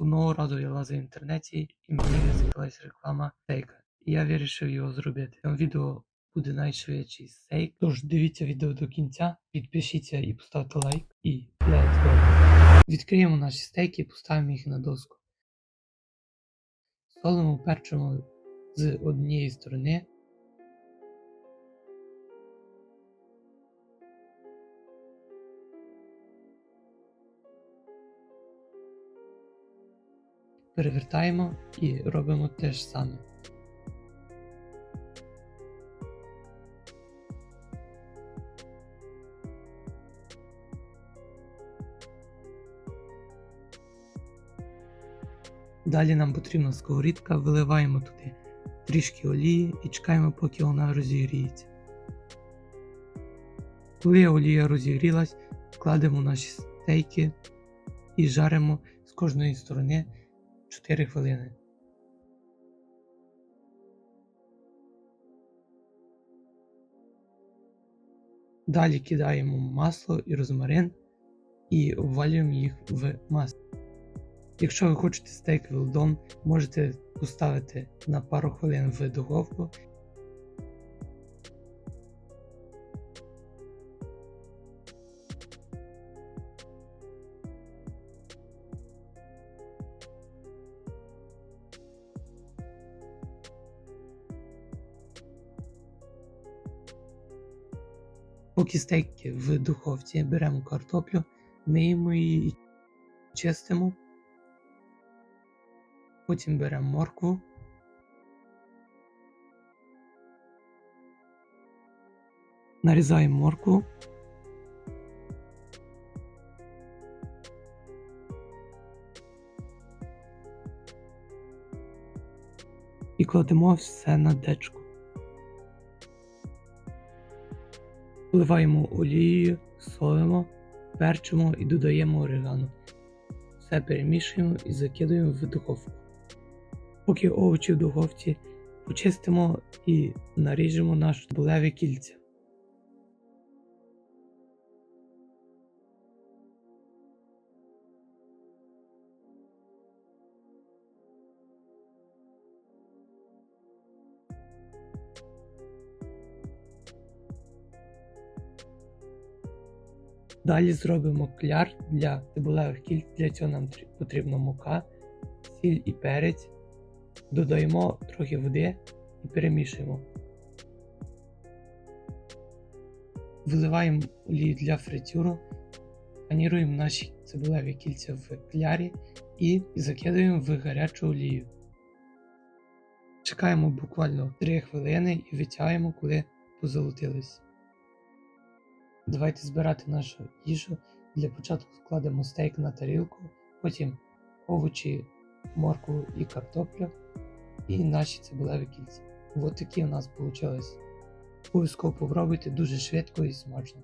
Одного разу я лазив в інтернеті і мені висвітилась реклама стейка. І я вирішив його зробити. Цьому відео буде найшвидший стейк. Тож дивіться відео до кінця, підпишіться і поставте лайк. І let's go! Відкриємо наші стейки і поставимо їх на доску. Солимо перчимо з однієї сторони. Перевертаємо і робимо те ж саме. Далі нам потрібна сковорідка, виливаємо туди трішки олії і чекаємо, поки вона розігріється. Коли олія розігрілась, кладемо наші стейки і жаримо з кожної сторони 4 хвилини. Далі кидаємо масло і розмарин і обвалюємо їх в масло. Якщо ви хочете стейк well можете поставити на пару хвилин в духовку. Поки стейки в духовці беремо картоплю, миємо її і чистимо. Потім беремо моркву. Нарізаємо моркву. І кладемо все на дечку. Вливаємо олією, солимо, перчимо і додаємо орегано. Все перемішуємо і закидуємо в духовку. Поки овочі в духовці почистимо і наріжемо наш булеве кільце. Далі зробимо кляр для цибулевих кільць. Для цього нам потрібна мука, сіль і перець. Додаємо трохи води і перемішуємо. Виливаємо олію для фритюру, паніруємо наші цибулеві кільця в клярі і закидаємо в гарячу олію. Чекаємо буквально 3 хвилини і витягуємо, коли позолотились. Давайте збирати нашу їжу. Для початку складемо стейк на тарілку, потім овочі, моркву і картоплю, і наші цибулеві кільця. Ось такі у нас вийшли. Обов'язково попробуйте дуже швидко і смачно.